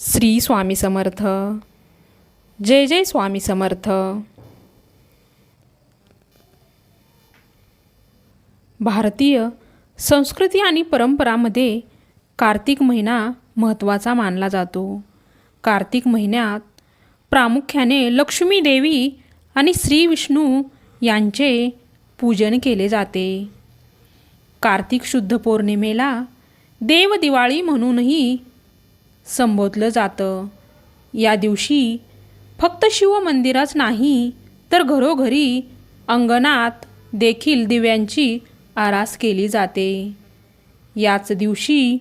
श्री स्वामी समर्थ. जय जय स्वामी समर्थ. भारतीय संस्कृती आणि परंपरामध्ये कार्तिक महिना महत्त्वाचा मानला जातो. कार्तिक महिन्यात प्रामुख्याने लक्ष्मी देवी आणि श्री विष्णू यांचे पूजन केले जाते. कार्तिक शुद्ध पौर्णिमेला देव दिवाळी म्हणूनही संबोधलं जातं. या दिवशी फक्त शिवमंदिरच नाही तर घरोघरी अंगणात देखील दिव्यांची आरास केली जाते. याच दिवशी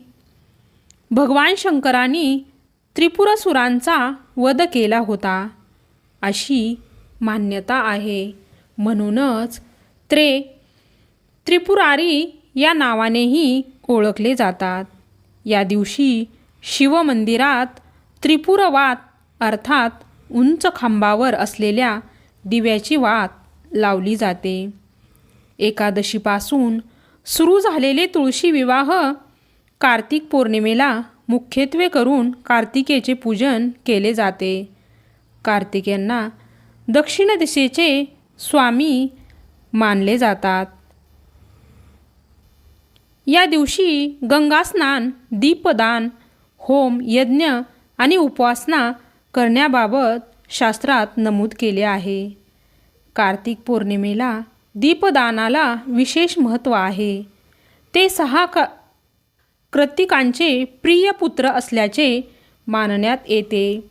भगवान शंकरांनी त्रिपुरसुरांचा वध केला होता. अशी मान्यता आहे. म्हणूनच त्रे त्रिपुरारी या नावानेही ओळखले जातात. या दिवशी शिवमंदिरात त्रिपुरवात अर्थात उंच खांबावर असलेल्या दिव्याची वात लावली जाते. एकादशीपासून सुरू झालेले तुळशी विवाह कार्तिक पौर्णिमेला मुख्यत्वे करून कार्तिकेचे पूजन केले जाते. कार्तिकेंना दक्षिण दिशेचे स्वामी मानले जातात. या दिवशी गंगास्नान दीपदान होम यज्ञ आणि उपासना करण्याबाबत शास्त्रात नमूद केले आहे. कार्तिक पौर्णिमेला दीपदानाला विशेष महत्त्व आहे. ते सहा क कृतिकांचे प्रिय पुत्र असल्याचे मानण्यात येते.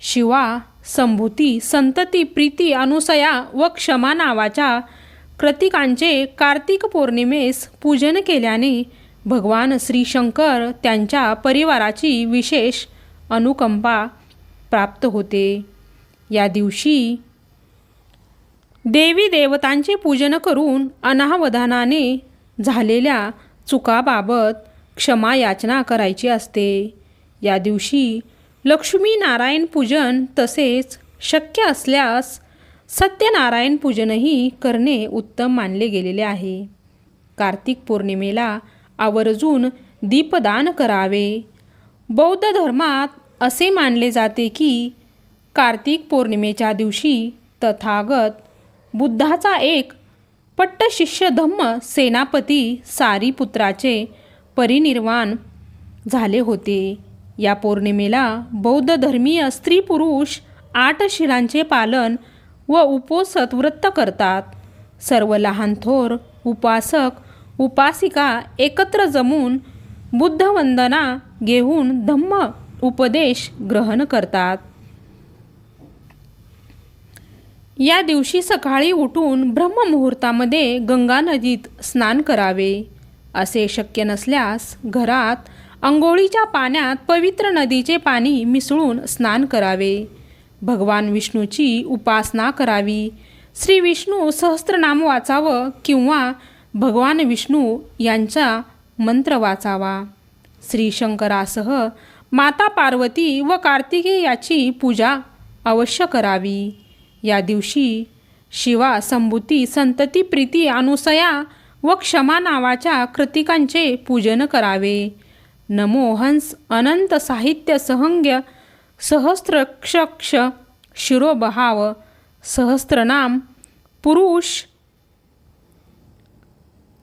शिवा संभूती संतती प्रीती अनुसया व क्षमा नावाच्या कृतिकांचे कार्तिक पौर्णिमेस पूजन केल्याने भगवान श्री शंकर त्यांच्या परिवाराची विशेष अनुकंपा प्राप्त होते. या दिवशी देवी देवतांचे पूजन करून अनावधानाने झालेल्या चुकाबाबत क्षमा याचना करायची असते. या दिवशी लक्ष्मी नारायण पूजन तसेच शक्य असल्यास सत्यनारायण पूजनही करणे उत्तम मानले गेलेले आहे. कार्तिक पौर्णिमेला आवर्जून दीपदान करावे. बौद्ध धर्मात असे मानले जाते की कार्तिक पौर्णिमेच्या दिवशी तथागत बुद्धाचा एक पट्टशिष्य धम्म सेनापती सारीपुत्राचे परिनिर्वाण झाले होते. या पौर्णिमेला बौद्ध धर्मीय स्त्री पुरुष आठ शिरांचे पालन व उपोसत व्रत करतात. सर्व लहान थोर उपासक उपासिका एकत्र जमून बुद्धवंदना घेऊन धम्म उपदेश ग्रहण करतात. या दिवशी सकाळी उठून ब्रह्ममुहूर्तामध्ये गंगा नदीत स्नान करावे. असे शक्य नसल्यास घरात अंघोळीच्या पाण्यात पवित्र नदीचे पाणी मिसळून स्नान करावे. भगवान विष्णूची उपासना करावी. श्री विष्णू सहस्त्रनाम वाचावं किंवा भगवान विष्णू यांचा मंत्र वाचावा. श्री शंकरासह माता पार्वती व कार्तिकेयाची पूजा अवश्य करावी. या दिवशी शिवा संभूती संतती प्रीती अनुसया व क्षमा नावाच्या कृतिकांचे पूजन करावे. नमो हंस अनंत साहित्य सहंग्य सहस्त्रक्षक्ष शिरोबहाव सहस्त्रनाम पुरुष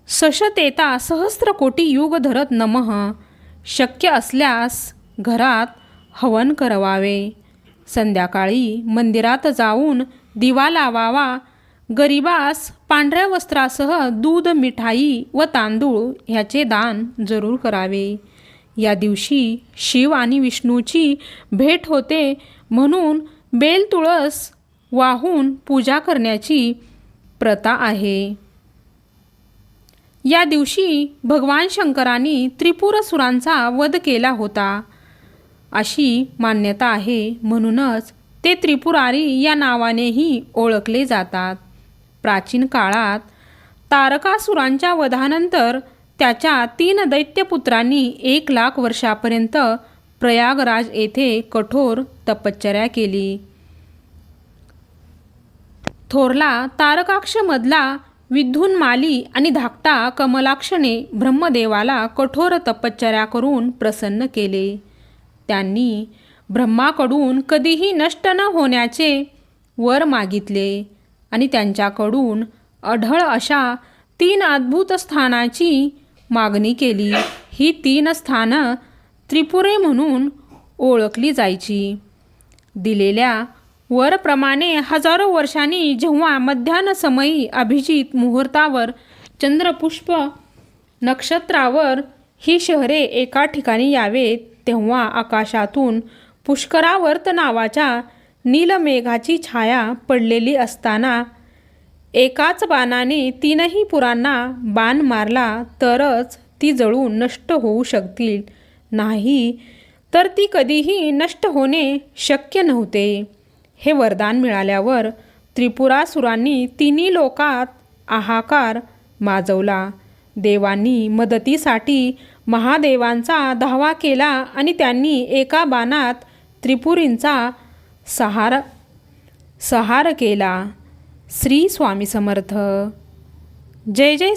सशतेता सहस्र कोटी युग धरत नमः. शक्य असल्यास घरात हवन करवावे. संध्याकाळी मंदिरात जाऊन दिवा लावावा. गरिबास पांढऱ्या वस्त्रासह दूध मिठाई व तांदूळ ह्याचे दान जरूर करावे. या दिवशी शिव आणि विष्णूची भेट होते म्हणून बेल तुळस वाहून पूजा करण्याची प्रथा आहे. या दिवशी भगवान शंकरांनी त्रिपुरसुरांचा वध केला होता. अशी मान्यता आहे म्हणूनच ते त्रिपुरारी या नावानेही ओळखले जातात. प्राचीन काळात तारकासुरांच्या वधानंतर त्याच्या तीन दैत्यपुत्रांनी एक लाख वर्षापर्यंत प्रयागराज येथे कठोर तपश्चर्या केली. थोरला तारकाक्षमधला विद्धून माली आणि धाकटा कमलाक्षने ब्रह्मदेवाला कठोर तपश्चर्या करून प्रसन्न केले. त्यांनी ब्रह्माकडून कधीही नष्ट न होण्याचे वर मागितले आणि त्यांच्याकडून अढळ अशा तीन अद्भुत स्थानाची मागणी केली. ही तीन स्थानं त्रिपुरे म्हणून ओळखली जायची. दिलेल्या वरप्रमाणे हजारो वर्षांनी जेव्हा मध्यान्हसमयी अभिजित मुहूर्तावर चंद्रपुष्प नक्षत्रावर ही शहरे एका ठिकाणी यावेत तेव्हा आकाशातून पुष्करावर्त नावाच्या नीलमेघाची छाया पडलेली असताना एकाच बाणाने तीनही पुरांना बाण मारला तरच ती जळून नष्ट होऊ शकतील. नाही तर ती कधीही नष्ट होणे शक्य नव्हते. हे वरदान मिळाल्यावर त्रिपुरासुरांनी तिन्ही लोकात आहाकार माजवला. देवांनी मदतीसाठी महादेवांचा धावा केला आणि त्यांनी एका बाणात त्रिपुरींचा सहार सहार केला. श्री स्वामी समर्थ. जय जय स्वा